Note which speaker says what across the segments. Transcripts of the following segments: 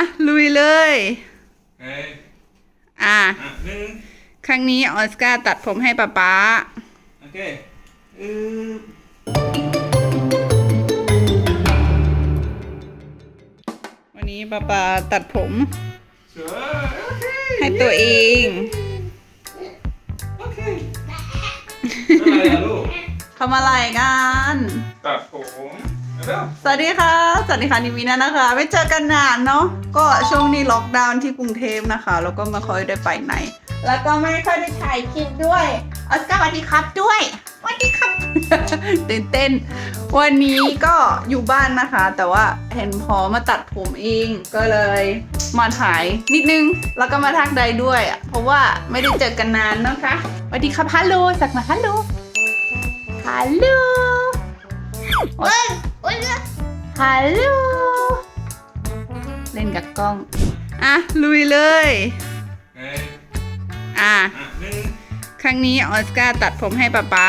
Speaker 1: ะ ลุยเลย
Speaker 2: เอ้ย
Speaker 1: อะ
Speaker 2: อะหนึ่ง
Speaker 1: ครั้งนี้ออสการ์ตัดผมให้ป๊าป๊า
Speaker 2: โอเคอือ
Speaker 1: วันนี้ป๊าป๊าตัดผม
Speaker 2: สวยโอเค
Speaker 1: ให้ตัวเอง
Speaker 2: โอเคอะไรอะลูก
Speaker 1: ทำอะไรกัน
Speaker 2: ตัดผมเร็ว
Speaker 1: สวัสดีค่ะ สวัสดีค่ะนิวีนะนะคะ ไม่เจอกันนานเนาะ ก็ช่วงนี้ล็อกดาวน์ที่กรุงเทพนะคะ แล้วก็ไม่ค่อยได้ไปไหน แล้วก็ไม่ค่อยได้ถ่ายคลิปด้วย ออสการ์สวัสดีครับด้วยสวัสดีครับตื่นเต้น วันนี้ก็อยู่บ้านนะคะ แต่ว่าเห็นพอมาตัดผมเอง ก็เลยมาถ่ายนิดนึง แล้วก็มาทักใดด้วยอะเพราะว่าไม่ได้เจอกันนานนะคะสวัสดีครับฮัลโหลสักมาฮัลโหลฮัลโหล ฮัลโหลเล่นกับกล้อง อะ ลุยเลย
Speaker 2: เอ้ย
Speaker 1: อะ
Speaker 2: อะหนึ่ง
Speaker 1: ครั้งนี้ออสการ์ตัดผมให้ป๊าป๊า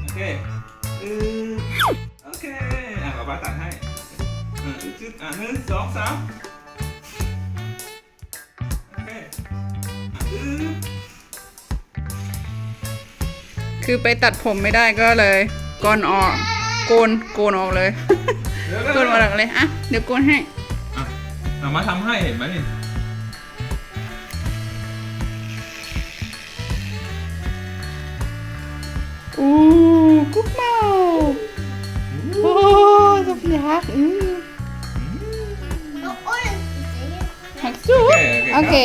Speaker 2: โอเคอือโอเค อะป๊าป๊าตัดให้อะจึ๊ดอะหนึ่งสองสามโอเคอะอือ
Speaker 1: คือไปตัดผมไม่ได้ก็เลยโกนออก โกนโกนออกเลย
Speaker 2: เร็ว
Speaker 1: โกนออกเลยอะเดี๋ยวโกนให้
Speaker 2: อะเอามาทำให้เห็นไหมนี่
Speaker 1: อู้กุ๊กเมาโอ้สมยักษ์อืมหักสู้โอเค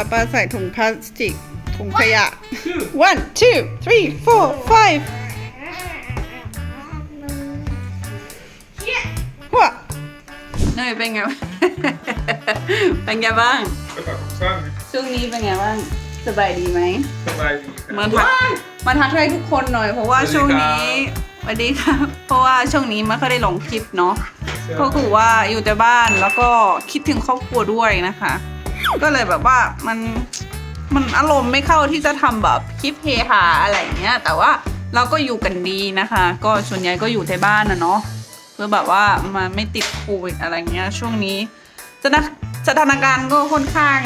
Speaker 1: ป้าป้าใส่ถุงพลาสติกถุงขยะ
Speaker 2: ชื่อ
Speaker 1: one two three four five หัวเนยเป็นไง เป็นไงบ้าง
Speaker 2: กระเป๋าช่าง
Speaker 1: ช่วงนี้เป็นไงบ้าง สบายดีไหม
Speaker 2: สบายดีครับ
Speaker 1: มาทักมาทักทายทุกคนหน่อย เพราะว่า
Speaker 2: สวัสดี
Speaker 1: ช่วงนี้สวัสดีครับ เพราะว่าช่วงนี้ไม่ค่อยได้ลงคลิปเนาะ ก็คือว่าอยู่แต่บ้านแล้วก็คิดถึงครอบครัวด้วยนะคะ ก็เลยแบบว่ามันมันอารมณ์ไม่เข้าที่จะทำแบบคลิปเฮฮาอะไรอย่างเงี้ย แต่ว่าเราก็อยู่กันดีนะคะ ก็ส่วนใหญ่ก็อยู่ในบ้านนะเนาะเพื่อแบบว่ามันไม่ติดโควิดอะไรเงี้ย ช่วงนี้สถานสถานการณ์ก็ค่อนข้าง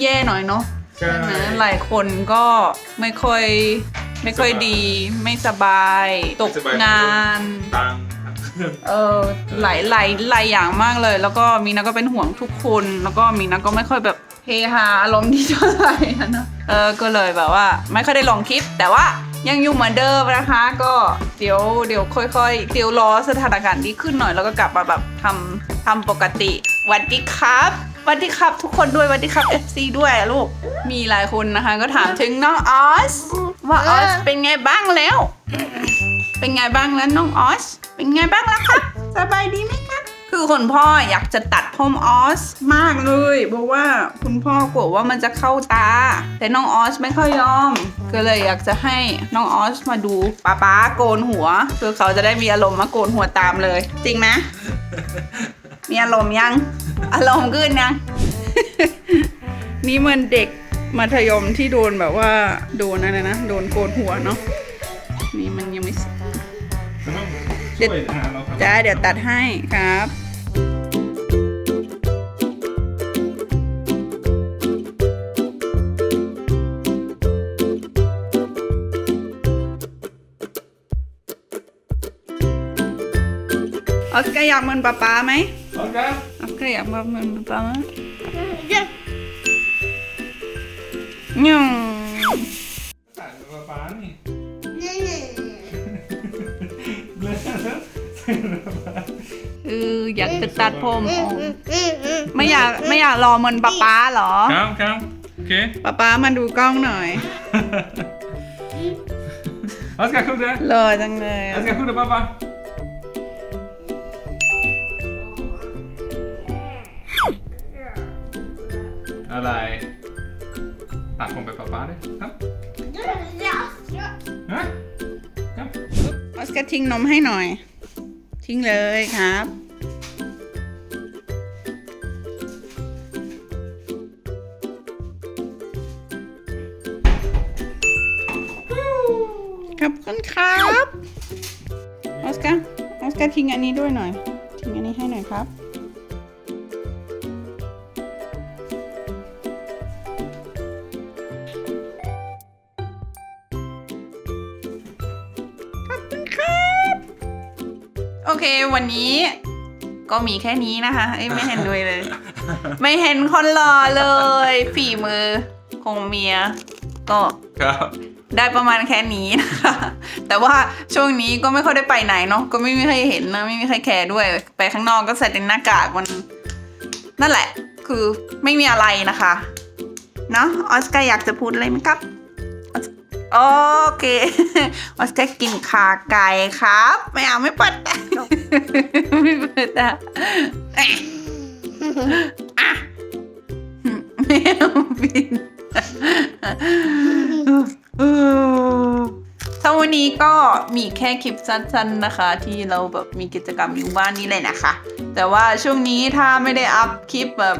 Speaker 1: แย่หน่อยเนาะ
Speaker 2: ใช่
Speaker 1: ใช่ไหมหลายคนก็ไม่ค่อยไม่ค่อยดี ไม่สบาย ตกงาน
Speaker 2: ตังค์
Speaker 1: เออหลายหลายหลายอย่างมากเลย แล้วก็มีนาก็เป็นห่วงทุกคน แล้วก็มีนาก็ไม่ค่อยแบบเฮฮาอารมณ์ดีเท่าไหร่อะเนอะเออก็เลยแบบว่า ไม่ค่อยได้ลงคลิป แต่ว่ายังอยู่เหมือนเดิมนะคะ ก็เดี๋ยวเดี๋ยวค่อยๆ เดี๋ยวรอสถานการณ์ดีขึ้นหน่อยแล้วก็กลับมาแบบทำทำปกติหวัสดีครับหวัสดีครับทุกคนด้วยหวัสดีครับ FC ด้วยอะลูกมีหลายคนนะคะ ก็ถามถึงน้องออสว่าออสเป็นไงบ้างแล้ว เป็นไงบ้างแล้วน้องออส เป็นไงบ้างล้วครับ สบายดีไหมครับ คือคุณพ่ออยากจะตัดผมออสมากเลย เพราะว่าคุณพ่อกลัวว่ามันจะเข้าตา แต่น้องออสไม่ค่อยยอม ก็เลยอยากจะให้น้องออสมาดูป๊าป๊าโกนหัว คือเขาจะได้มีอารมณ์มาโกนหัวตามเลย จริงไหมมีอารมณ์ยัง อารมณ์ขึ้นยัง นี่เหมันเด็กมัธยมที่โดนแบบว่าโดนอะไรนะ โดนโกนหัวเนาะ นี่มันยังไม่ เสร็จ
Speaker 2: ช่วยอะเราทำ
Speaker 1: จ้าเดี๋ยวตัดให้ครับออสการ์อยากเหมือนป๊าป๊าไหม
Speaker 2: โอเค
Speaker 1: ออสการ์อยากเหมือนป๊าป๊าไหมยง เอออยากจะตัดผมออกไม่อยากไม่อยากรอเหมือนป๊าป๊าเหรอ
Speaker 2: ครับครับโอเค
Speaker 1: ป๊าป๊ามาดูกล้องหน่อย
Speaker 2: ออสการ์ขึ้นเลย
Speaker 1: รอจังเลย
Speaker 2: ออ
Speaker 1: อะ
Speaker 2: สการ์ขึ้นเลยป้าป้าอะไรตัดผมไปป๊าป๊าเลยครับฮะครับ
Speaker 1: ออสการ์ทิ้งนมให้หน่อย ทิ้งเลยครับ ขอบคุณครับ ออสการ์ออสการ์ทิ้งอันนี้ด้วยหน่อย ทิ้งอันนี้ให้หน่อยครับ เควันนี้ ก็มีแค่นี้นะคะเอ้ยไม่เห็นด้วยเลย ไม่เห็นคนหล่อเลย ฝีมือของเมีย ก็
Speaker 2: ครับ
Speaker 1: ได้ประมาณแค่นี้นะคะแต่ว่าช่วงนี้ก็ไม่ค่อยได้ไปไหนเนาะก็ไม่มีใครเห็นนะไม่มีใครแคร์ด้วย ไปข้างนอกก็ใส่แต่หน้ากากมันนั่นแหละ คือไม่มีอะไรนะคะเนาะออสการ์อยากจะพูดอะไรไหมครับ โอเคออสการ์กินขาไก่ครับ ไม่เอาไม่เปิดไม่เปิดอะแอะอะไม่เอาปิดถ้าวันนี้ก็มีแค่คลิปสั้นๆนะคะ ที่เราแบบมีกิจกรรมอยู่บ้านนี้เลยนะคะ แต่ว่าช่วงนี้ถ้าไม่ได้อัพคลิปแบบ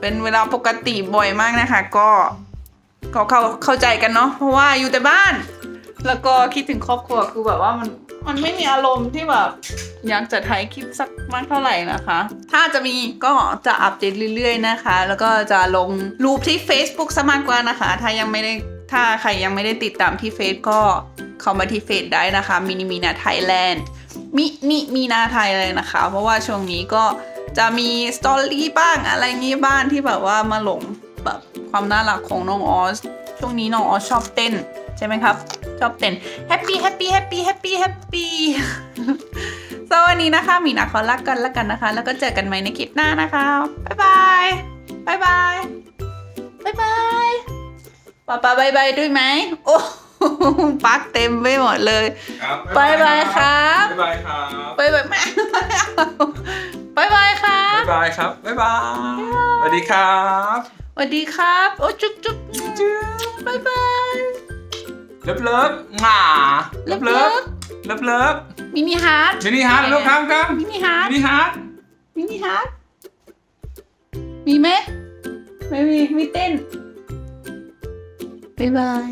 Speaker 1: เป็นเวลาปกติบ่อยมากนะคะ ก็ ก็เข้าเข้าใจกันเนาะเพราะว่าอยู่แต่บ้าน แล้วก็คิดถึงครอบครัวคือแบบว่ามันมันไม่มีอารมณ์ที่แบบอยากจะถ่ายคลิปสักมากเท่าไหร่นะคะ ถ้าจะมีก็จะอัปเดตเรื่อยๆนะคะ แล้วก็จะลงรูปที่ Facebook ซะมากกว่านะคะ ถ้ายังไม่ได้ถ้าใครยังไม่ได้ติดตามที่เฟซก็เข้ามาที่เฟซได้นะคะมินิมีนาไทยแลนด์มินิมีนาไทยเลยนะคะ เพราะว่าช่วงนี้ก็จะมีสตอรี่บ้างอะไรงี้บ้างที่แบบว่ามาหลงแบบ ความน่ารักของน้องออสช่วงนี้น้องออสชอบเต้นใช่ไหมครับ ชอบเต้นแฮปปี้แฮปปี้แฮปปี้แฮปปี้แฮปปี้สวัสดีนะคะหมีนาขอรักกันแล้วกันนะคะ แล้วก็เจอกันใหม่ในคลิปหน้านะคะบ๊ายบายบายบายบายบายป้าป้าบายบายด้วยไหมโอ้ปักเต็มไปหมดเลย
Speaker 2: ครับ
Speaker 1: บายบายครับ
Speaker 2: บ๊ายบายครับ
Speaker 1: บายบายแม่บายบายครับ
Speaker 2: บ๊ายบายครับบ๊ายบายสวัสดีครับ
Speaker 1: สวัสดีครับ โอ้จุ๊บจุ๊บ
Speaker 2: จุ๊บบา
Speaker 1: ยบาย
Speaker 2: เลิฟเลิฟหง่าเลิฟเลิฟเลิฟเลิฟ
Speaker 1: มินิฮาร์ด
Speaker 2: มินิฮาร์ดลูกครับครับ
Speaker 1: มินิฮาร์ด
Speaker 2: มินิฮาร์ด
Speaker 1: มินิฮาร์ดมีไหมไม่มีมีเต้นบ๊ายบาย